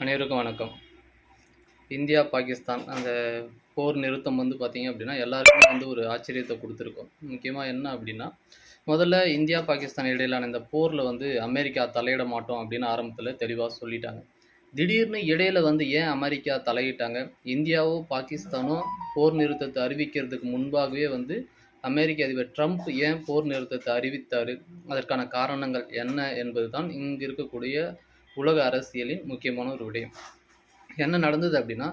அனைவருக்கும் வணக்கம். இந்தியா பாகிஸ்தான் அந்த போர் நிறுத்தம் வந்து பார்த்திங்க அப்படின்னா எல்லாருக்குமே வந்து ஒரு ஆச்சரியத்தை கொடுத்துருக்கோம். முக்கியமாக என்ன அப்படின்னா முதல்ல இந்தியா பாகிஸ்தான் இடையிலான இந்த போரில் வந்து அமெரிக்கா தலையிட மாட்டோம் அப்படின்னு ஆரம்பத்தில் தெளிவாக சொல்லிட்டாங்க. திடீர்னு இடையில வந்து ஏன் அமெரிக்கா தலையிட்டாங்க? இந்தியாவோ பாகிஸ்தானோ போர் நிறுத்தத்தை அறிவிக்கிறதுக்கு முன்பாகவே வந்து அமெரிக்க அதிபர் ட்ரம்ப் ஏன் போர் நிறுத்தத்தை அறிவித்தார்? அதற்கான காரணங்கள் என்ன என்பது தான் இங்கு இருக்கக்கூடிய உலக அரசியலின் முக்கியமான ஒரு விடயம். என்ன நடந்தது அப்படின்னா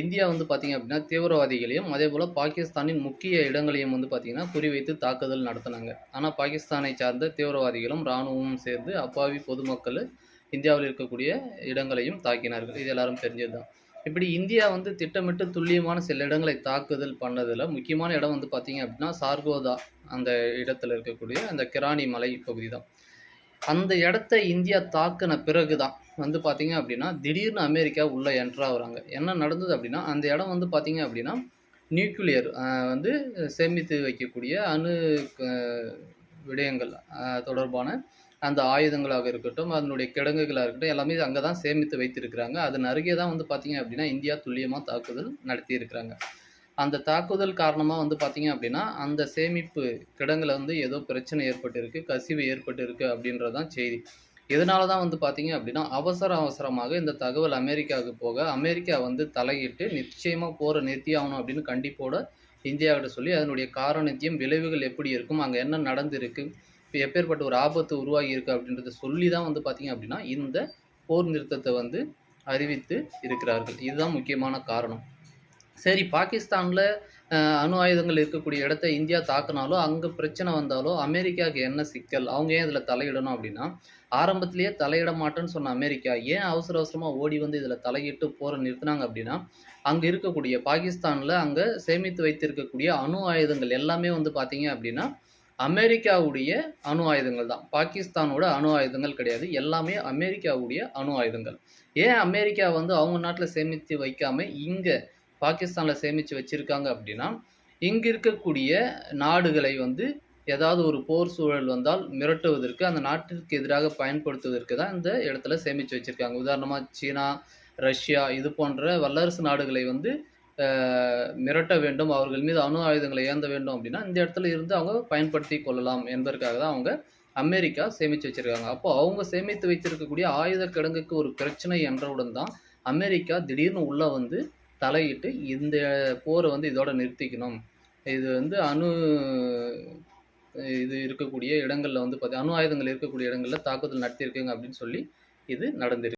இந்தியா வந்து பார்த்திங்க அப்படின்னா தீவிரவாதிகளையும் அதே போல் பாகிஸ்தானின் முக்கிய இடங்களையும் வந்து பார்த்திங்கன்னா குறிவைத்து தாக்குதல் நடத்தினாங்க. ஆனால் பாகிஸ்தானை சார்ந்த தீவிரவாதிகளும் இராணுவமும் சேர்ந்து அப்பாவி பொதுமக்கள் இந்தியாவில் இருக்கக்கூடிய இடங்களையும் தாக்கினார்கள். இது எல்லாரும் தெரிஞ்சது தான் இப்படி இந்தியா வந்து திட்டமிட்டு துல்லியமான சில இடங்களை தாக்குதல் பண்ணதில் முக்கியமான இடம் வந்து பார்த்திங்க அப்படின்னா சார்கோதா அந்த இடத்துல இருக்கக்கூடிய அந்த கிரானி மலை பகுதி தான் அந்த இடத்த இந்தியா தாக்கின பிறகு தான் வந்து பார்த்தீங்க அப்படின்னா திடீர்னு அமெரிக்கா உள்ளே என்ட்ராகிறாங்க என்ன நடந்தது அப்படின்னா அந்த இடம் வந்து பார்த்தீங்க அப்படின்னா நியூக்ளியர் வந்து சேமித்து வைக்கக்கூடிய அணு விடயங்கள் தொடர்பான அந்த ஆயுதங்களாக இருக்கட்டும் அதனுடைய கிடங்குகளாக இருக்கட்டும் எல்லாமே அங்கே தான் சேமித்து வைத்திருக்கிறாங்க. அதன் அருகே தான் வந்து பார்த்தீங்க அப்படின்னா இந்தியா துல்லியமாக தாக்குதல் நடத்தியிருக்கிறாங்க. அந்த தாக்குதல் காரணமாக வந்து பார்த்தீங்க அப்படின்னா அந்த சேமிப்பு கிடங்கில் வந்து ஏதோ பிரச்சனை ஏற்பட்டிருக்கு கசிவு ஏற்பட்டிருக்கு அப்படின்றது தான் செய்தி. இதனால தான் வந்து பார்த்தீங்க அப்படின்னா அவசர அவசரமாக இந்த தகவல் அமெரிக்காவுக்கு போக அமெரிக்கா வந்து தலையிட்டு நிச்சயமாக போகிற நிறுத்தி ஆகணும் அப்படின்னு கண்டிப்போட இந்தியாவிட்ட சொல்லி அதனுடைய காரணத்தையும் விளைவுகள் எப்படி இருக்கும் அங்கே என்ன நடந்திருக்கு இப்போ எப்பேற்பட்ட ஒரு ஆபத்து உருவாகி இருக்குது அப்படின்றத சொல்லி தான் வந்து பார்த்தீங்க அப்படின்னா இந்த போர் நிறுத்தத்தை வந்து அறிவித்து இருக்கிறார்கள். இதுதான் முக்கியமான காரணம். சரி பாகிஸ்தானில் அணு ஆயுதங்கள் இருக்கக்கூடிய இடத்த இந்தியா தாக்குனாலோ அங்கே பிரச்சனை வந்தாலோ அமெரிக்காவுக்கு என்ன சிக்கல்? அவங்க ஏன் இதில் தலையிடணும் அப்படின்னா ஆரம்பத்திலேயே தலையிட மாட்டேன்னு சொன்ன அமெரிக்கா ஏன் அவசர அவசரமாக ஓடி வந்து இதில் தலையிட்டு போற நிறுத்தினாங்க அப்படின்னா அங்கே இருக்கக்கூடிய பாகிஸ்தானில் அங்கே சேமித்து வைத்திருக்கக்கூடிய அணு ஆயுதங்கள் எல்லாமே வந்து பார்த்தீங்க அப்படின்னா அமெரிக்காவுடைய அணு ஆயுதங்கள் தான். பாகிஸ்தானோட அணு ஆயுதங்கள் கிடையாது எல்லாமே அமெரிக்காவுடைய அணு ஆயுதங்கள். ஏன் அமெரிக்கா வந்து அவங்க நாட்டில் சேமித்து வைக்காமல் இங்கே பாகிஸ்தானில் சேமித்து வச்சுருக்காங்க அப்படின்னா இங்கே இருக்கக்கூடிய நாடுகளை வந்து ஏதாவது ஒரு போர் சூழல் வந்தால் மிரட்டுவதற்கு அந்த நாட்டிற்கு எதிராக பயன்படுத்துவதற்கு தான் இந்த இடத்துல சேமித்து வச்சுருக்காங்க. உதாரணமாக சீனா ரஷ்யா இது போன்ற வல்லரசு நாடுகளை வந்து மிரட்ட வேண்டும் அவர்கள் மீது அணு ஆயுதங்களை ஏந்த வேண்டும் அப்படின்னா இந்த இடத்துல இருந்து அவங்க பயன்படுத்தி கொள்ளலாம் என்பதற்காக தான் அவங்க அமெரிக்கா சேமித்து வச்சுருக்காங்க. அப்போ அவங்க சேமித்து வைத்திருக்கக்கூடிய ஆயுத கிடங்குக்கு ஒரு பிரச்சனை என்றவுடன் தான் அமெரிக்கா திடீர்னு உள்ளே வந்து தலையிட்டு இந்த போரை வந்து இதோட நிறுத்திக்கணும். இது வந்து அணு இது இருக்கக்கூடிய இடங்களில் வந்து பார்த்தி அணு ஆயுதங்கள் இருக்கக்கூடிய இடங்களில் தாக்குதல் நடத்தியிருக்குங்க அப்படின்னு சொல்லி இது நடந்திருக்கு.